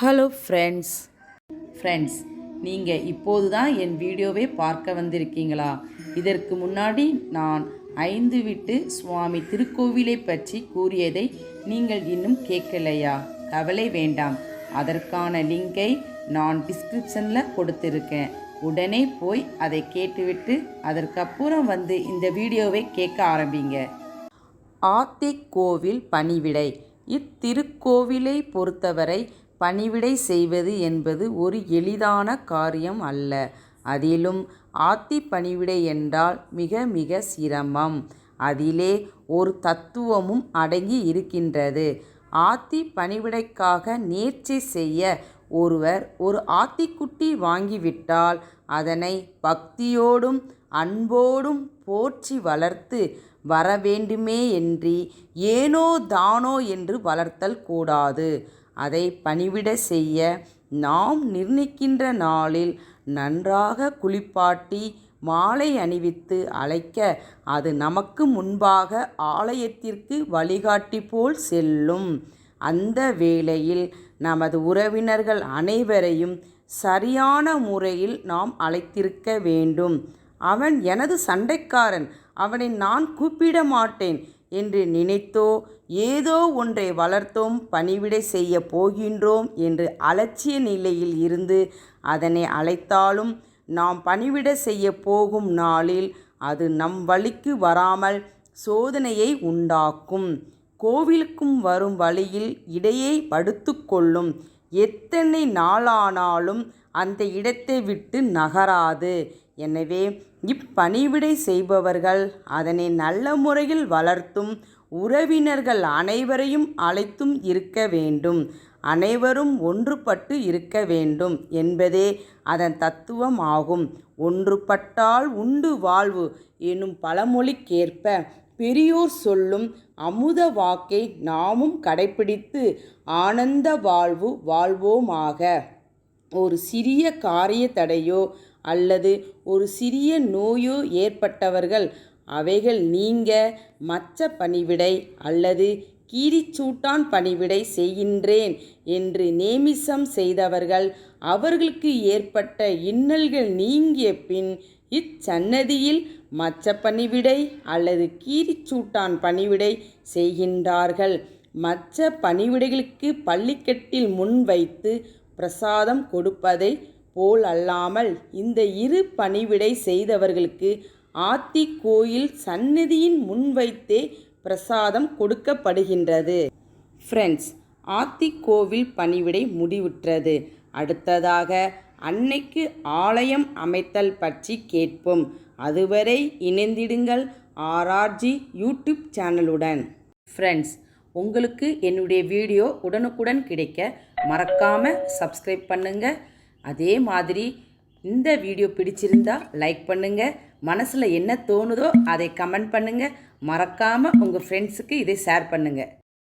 Hello friends friends நீங்கள் இப்போது தான் என் வீடியோவை பார்க்க வந்திருக்கீங்களா? இதற்கு முன்னாடி நான் ஐந்து விட்டு சுவாமி திருக்கோவிலை பற்றி கூறியதை நீங்கள் இன்னும் கேட்கலையா? கவலை வேண்டாம். அதற்கான லிங்கை நான் டிஸ்கிரிப்ஷனில் கொடுத்துருக்கேன். உடனே போய் அதை கேட்டுவிட்டு அதற்கப்புறம் வந்து இந்த வீடியோவை கேட்க ஆரம்பிங்க. ஆத்திக்கோவில் பணிவிடை. இத்திருக்கோவிலை பொறுத்தவரை பணிவிடை செய்வது என்பது ஒரு எளிதான காரியம் அல்ல. அதிலும் ஆத்தி பணிவிடை என்றால் மிக மிக சிரமம். அதிலே ஒரு தத்துவமும் அடங்கி இருக்கின்றது. ஆத்தி பணிவிடைக்காக நேர்ச்சை செய்ய ஒருவர் ஒரு ஆத்திக்குட்டி வாங்கிவிட்டால் அதனை பக்தியோடும் அன்போடும் போற்றி வளர்த்து வரவேண்டுமே என்றி என்று ஏனோ தானோ என்று வளர்த்தல் கூடாது. அதை பணிவிட செய்ய நாம் நிர்ணயிக்கின்ற நாளில் நன்றாக குளிப்பாட்டி மாலை அணிவித்து அழைக்க அது நமக்கு முன்பாக ஆலயத்திற்கு வழிகாட்டி போல் செல்லும். அந்த வேளையில் நமது உறவினர்கள் அனைவரையும் சரியான முறையில் நாம் அழைத்திருக்க வேண்டும். அவன் எனது சண்டைக்காரன். அவனை நான் கூப்பிட மாட்டேன். என்று நினைத்தோ ஏதோ ஒன்றை வளர்த்தோம் பணிவிடை செய்ய போகின்றோம் என்று அலட்சிய நிலையில் இருந்து அதனை அழைத்தாலும் நாம் பணிவிட செய்ய போகும் நாளில் அது நம் வழிக்கு வராமல் சோதனையை உண்டாக்கும். கோவிலுக்கும் வரும் வழியில் இடையே படுத்து கொள்ளும். எத்தனை நாளானாலும் அந்த இடத்தை விட்டு நகராது. எனவே இப்பணிவிடை செய்பவர்கள் அதனை நல்ல முறையில் வளர்த்தும் உறவினர்கள் அனைவரையும் அழைத்தும் இருக்க வேண்டும். அனைவரும் ஒன்றுபட்டு இருக்க வேண்டும் என்பதே அதன் தத்துவம் ஆகும் ஒன்றுபட்டால் உண்டு வாழ்வு எனும் பழமொழிக்கேற்ப பெரியோர் சொல்லும் அமுத வாக்கை நாமும் கடைப்பிடித்து ஆனந்த வாழ்வு வாழ்வோமாக. ஒரு சிறிய காரிய தடையோ அல்லது ஒரு சிறிய நோயோ ஏற்பட்டவர்கள் அவைகள் நீங்க மச்ச பணிவிடை அல்லது கீரிச்சூட்டான் பணிவிடை செய்கின்றேன் என்று நேமிசம் செய்தவர்கள் அவர்களுக்கு ஏற்பட்ட இன்னல்கள் நீங்கிய பின் இச்சன்னதியில் மச்ச பணிவிடை அல்லது கீரிச்சூட்டான் பணிவிடை செய்கின்றார்கள். மச்ச பணிவிடைகளுக்கு பள்ளிக்கட்டில் முன் வைத்து பிரசாதம் கொடுப்பதை போல் அல்லாமல் இந்த இரு பணிவிடை செய்தவர்களுக்கு ஆத்தி கோயில் சந்நிதியின் முன் வைத்தே பிரசாதம் கொடுக்கப்படுகின்றது. ஃப்ரெண்ட்ஸ் ஆத்தி கோவில் பணிவிடை முடிவுற்றது. அடுத்ததாக அன்னைக்கு ஆலயம் அமைத்தல் பற்றி கேட்போம். அதுவரை இணைந்திடுங்கள் ஆர்ஆர்ஜி யூடியூப் சேனலுடன். ஃப்ரெண்ட்ஸ் உங்களுக்கு என்னுடைய வீடியோ உடனுக்குடன் கிடைக்க மறக்காமல் சப்ஸ்கிரைப் பண்ணுங்கள் அதே மாதிரி இந்த வீடியோ பிடிச்சிருந்தா லைக் பண்ணுங்கள் மனசில் என்ன தோணுதோ அதை கமெண்ட் பண்ணுங்கள் மறக்காமல் உங்கள் ஃப்ரெண்ட்ஸுக்கு இதை ஷேர் பண்ணுங்கள்